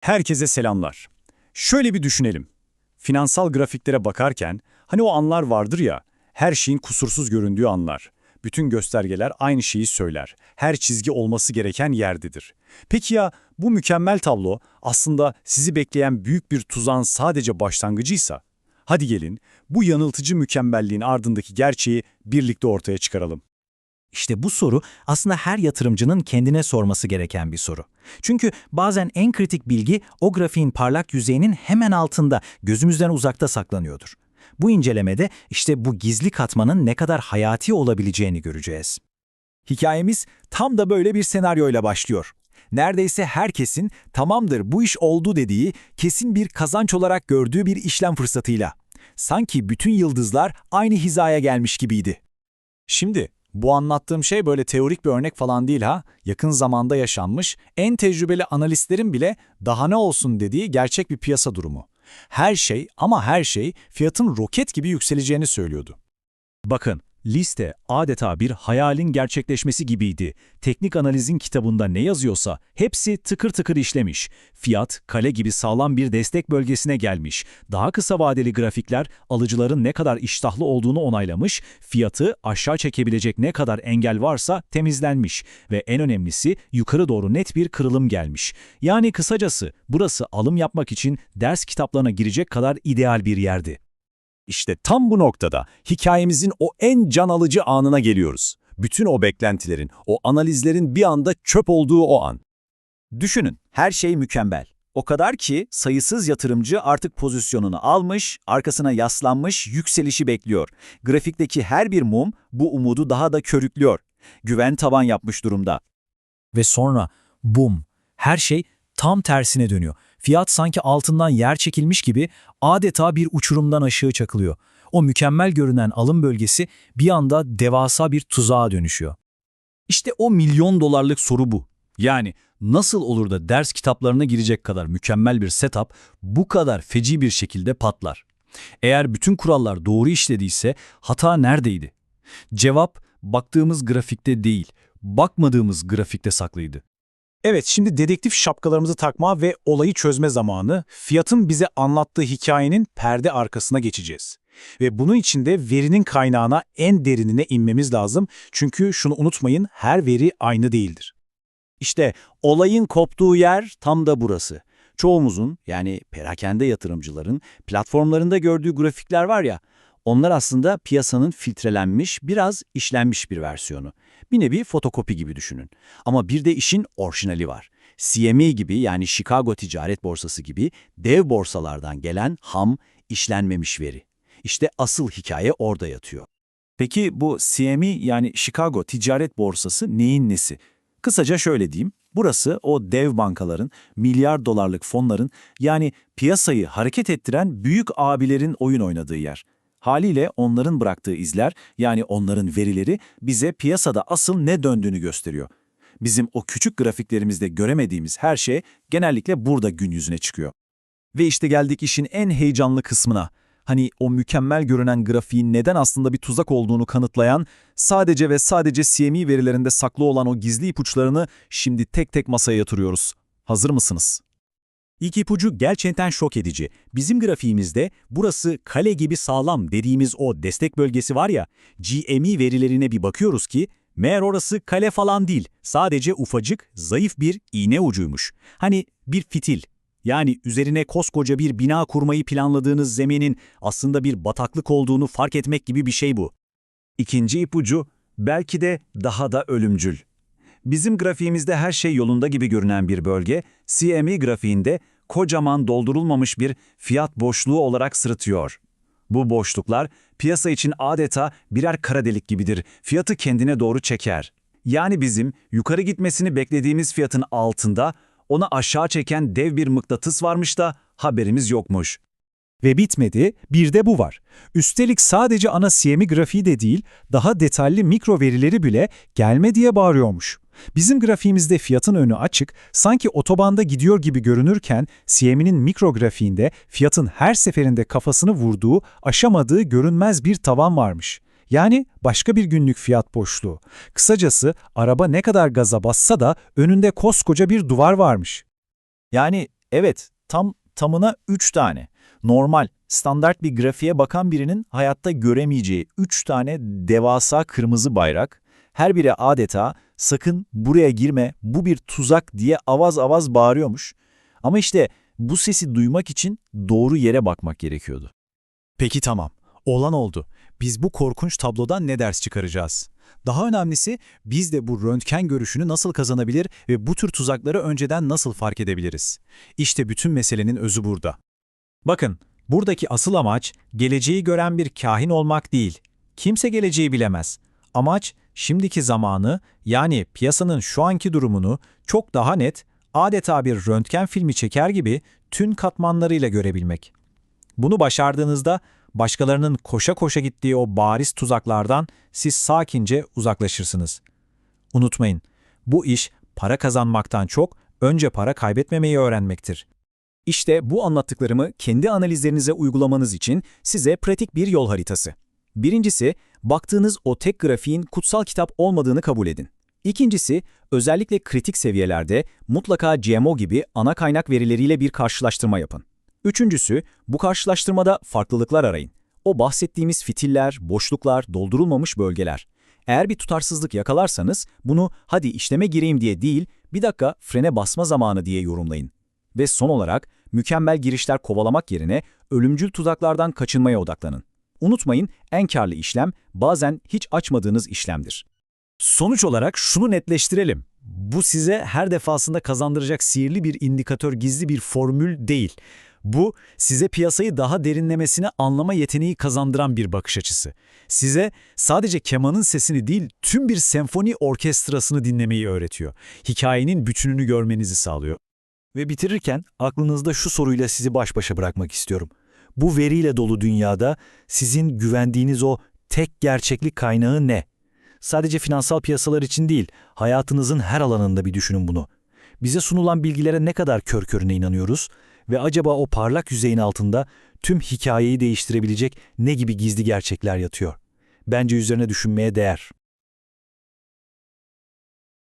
Herkese selamlar. Şöyle bir düşünelim. Finansal grafiklere bakarken hani o anlar vardır ya, her şeyin kusursuz göründüğü anlar. Bütün göstergeler aynı şeyi söyler. Her çizgi olması gereken yerdedir. Peki ya bu mükemmel tablo aslında sizi bekleyen büyük bir tuzağın sadece başlangıcıysa? Hadi gelin bu yanıltıcı mükemmelliğin ardındaki gerçeği birlikte ortaya çıkaralım. İşte bu soru aslında her yatırımcının kendine sorması gereken bir soru. Çünkü bazen en kritik bilgi o grafiğin parlak yüzeyinin hemen altında, gözümüzden uzakta saklanıyordur. Bu incelemede işte bu gizli katmanın ne kadar hayati olabileceğini göreceğiz. Hikayemiz tam da böyle bir senaryoyla başlıyor. Neredeyse herkesin tamamdır bu iş oldu dediği, kesin bir kazanç olarak gördüğü bir işlem fırsatıyla. Sanki bütün yıldızlar aynı hizaya gelmiş gibiydi. Şimdi bu anlattığım şey böyle teorik bir örnek falan değil ha. Yakın zamanda yaşanmış, en tecrübeli analistlerin bile daha ne olsun dediği gerçek bir piyasa durumu. Her şey ama her şey fiyatın roket gibi yükseleceğini söylüyordu. Bakın, liste adeta bir hayalin gerçekleşmesi gibiydi. Teknik analizin kitabında ne yazıyorsa hepsi tıkır tıkır işlemiş. Fiyat, kale gibi sağlam bir destek bölgesine gelmiş. Daha kısa vadeli grafikler alıcıların ne kadar iştahlı olduğunu onaylamış, fiyatı aşağı çekebilecek ne kadar engel varsa temizlenmiş ve en önemlisi yukarı doğru net bir kırılım gelmiş. Yani kısacası burası alım yapmak için ders kitaplarına girecek kadar ideal bir yerdi. İşte tam bu noktada hikayemizin o en can alıcı anına geliyoruz. Bütün o beklentilerin, o analizlerin bir anda çöp olduğu o an. Düşünün, her şey mükemmel. O kadar ki sayısız yatırımcı artık pozisyonunu almış, arkasına yaslanmış, yükselişi bekliyor. Grafikteki her bir mum bu umudu daha da körüklüyor. Güven tavan yapmış durumda. Ve sonra bum, her şey tam tersine dönüyor. Fiyat sanki altından yer çekilmiş gibi adeta bir uçurumdan aşağı çakılıyor. O mükemmel görünen alım bölgesi bir anda devasa bir tuzağa dönüşüyor. İşte o milyon dolarlık soru bu. Yani nasıl olur da ders kitaplarına girecek kadar mükemmel bir setup bu kadar feci bir şekilde patlar? Eğer bütün kurallar doğru işlediyse hata neredeydi? Cevap baktığımız grafikte değil, bakmadığımız grafikte saklıydı. Evet, şimdi dedektif şapkalarımızı takma ve olayı çözme zamanı, fiyatın bize anlattığı hikayenin perde arkasına geçeceğiz. Ve bunun için de verinin kaynağına en derinine inmemiz lazım. Çünkü şunu unutmayın, her veri aynı değildir. İşte olayın koptuğu yer tam da burası. Çoğumuzun yani perakende yatırımcıların platformlarında gördüğü grafikler var ya, onlar aslında piyasanın filtrelenmiş, biraz işlenmiş bir versiyonu. Bir nevi fotokopi gibi düşünün. Ama bir de işin orijinali var. CME gibi yani Chicago Ticaret Borsası gibi dev borsalardan gelen ham, işlenmemiş veri. İşte asıl hikaye orada yatıyor. Peki bu CME yani Chicago Ticaret Borsası neyin nesi? Kısaca şöyle diyeyim, burası o dev bankaların, milyar dolarlık fonların yani piyasayı hareket ettiren büyük abilerin oyun oynadığı yer. Haliyle onların bıraktığı izler yani onların verileri bize piyasada asıl ne döndüğünü gösteriyor. Bizim o küçük grafiklerimizde göremediğimiz her şey genellikle burada gün yüzüne çıkıyor. Ve işte geldik işin en heyecanlı kısmına. Hani o mükemmel görünen grafiğin neden aslında bir tuzak olduğunu kanıtlayan, sadece ve sadece CME verilerinde saklı olan o gizli ipuçlarını şimdi tek tek masaya yatırıyoruz. Hazır mısınız? İlk ipucu gerçekten şok edici. Bizim grafiğimizde burası kale gibi sağlam dediğimiz o destek bölgesi var ya, GME verilerine bir bakıyoruz ki, meğer orası kale falan değil, sadece ufacık, zayıf bir iğne ucuymuş. Hani bir fitil. Yani üzerine koskoca bir bina kurmayı planladığınız zeminin aslında bir bataklık olduğunu fark etmek gibi bir şey bu. İkinci ipucu belki de daha da ölümcül. Bizim grafiğimizde her şey yolunda gibi görünen bir bölge, CME grafiğinde kocaman doldurulmamış bir fiyat boşluğu olarak sırıtıyor. Bu boşluklar piyasa için adeta birer kara delik gibidir, fiyatı kendine doğru çeker. Yani bizim yukarı gitmesini beklediğimiz fiyatın altında onu aşağı çeken dev bir mıknatıs varmış da haberimiz yokmuş. Ve bitmedi, bir de bu var. Üstelik sadece ana CME grafiği de değil, daha detaylı mikro verileri bile gelme diye bağırıyormuş. Bizim grafiğimizde fiyatın önü açık, sanki otobanda gidiyor gibi görünürken CME'nin mikro grafiğinde fiyatın her seferinde kafasını vurduğu, aşamadığı görünmez bir tavan varmış. Yani başka bir günlük fiyat boşluğu. Kısacası araba ne kadar gaza bassa da önünde koskoca bir duvar varmış. Yani Evet, tam tamına 3 tane. Normal, standart bir grafiğe bakan birinin hayatta göremeyeceği 3 tane devasa kırmızı bayrak, her biri adeta sakın buraya girme, bu bir tuzak diye avaz avaz bağırıyormuş. Ama işte bu sesi duymak için doğru yere bakmak gerekiyordu. Peki tamam. Olan oldu. Biz bu korkunç tablodan ne ders çıkaracağız? Daha önemlisi biz de bu röntgen görüşünü nasıl kazanabilir ve bu tür tuzakları önceden nasıl fark edebiliriz? İşte bütün meselenin özü burada. Bakın, buradaki asıl amaç geleceği gören bir kahin olmak değil. Kimse geleceği bilemez. Amaç şimdiki zamanı yani piyasanın şu anki durumunu çok daha net, adeta bir röntgen filmi çeker gibi tüm katmanlarıyla görebilmek. Bunu başardığınızda başkalarının koşa koşa gittiği o bariz tuzaklardan siz sakince uzaklaşırsınız. Unutmayın, bu iş para kazanmaktan çok önce para kaybetmemeyi öğrenmektir. İşte bu anlattıklarımı kendi analizlerinize uygulamanız için size pratik bir yol haritası. Birincisi, baktığınız o tek grafiğin kutsal kitap olmadığını kabul edin. İkincisi, özellikle kritik seviyelerde mutlaka GMO gibi ana kaynak verileriyle bir karşılaştırma yapın. Üçüncüsü, bu karşılaştırmada farklılıklar arayın. O bahsettiğimiz fitiller, boşluklar, doldurulmamış bölgeler. Eğer bir tutarsızlık yakalarsanız bunu hadi işleme gireyim diye değil, bir dakika frene basma zamanı diye yorumlayın. Ve son olarak mükemmel girişler kovalamak yerine ölümcül tuzaklardan kaçınmaya odaklanın. Unutmayın en karlı işlem bazen hiç açmadığınız işlemdir. Sonuç olarak şunu netleştirelim. Bu size her defasında kazandıracak sihirli bir indikatör, gizli bir formül değil. Bu size piyasayı daha derinlemesine anlama yeteneği kazandıran bir bakış açısı. Size sadece kemanın sesini değil, tüm bir senfoni orkestrasını dinlemeyi öğretiyor. Hikayenin bütününü görmenizi sağlıyor. Ve bitirirken aklınızda şu soruyla sizi baş başa bırakmak istiyorum. Bu veriyle dolu dünyada sizin güvendiğiniz o tek gerçeklik kaynağı ne? Sadece finansal piyasalar için değil, hayatınızın her alanında bir düşünün bunu. Bize sunulan bilgilere ne kadar kör körüne inanıyoruz ve acaba o parlak yüzeyin altında tüm hikayeyi değiştirebilecek ne gibi gizli gerçekler yatıyor? Bence üzerine düşünmeye değer.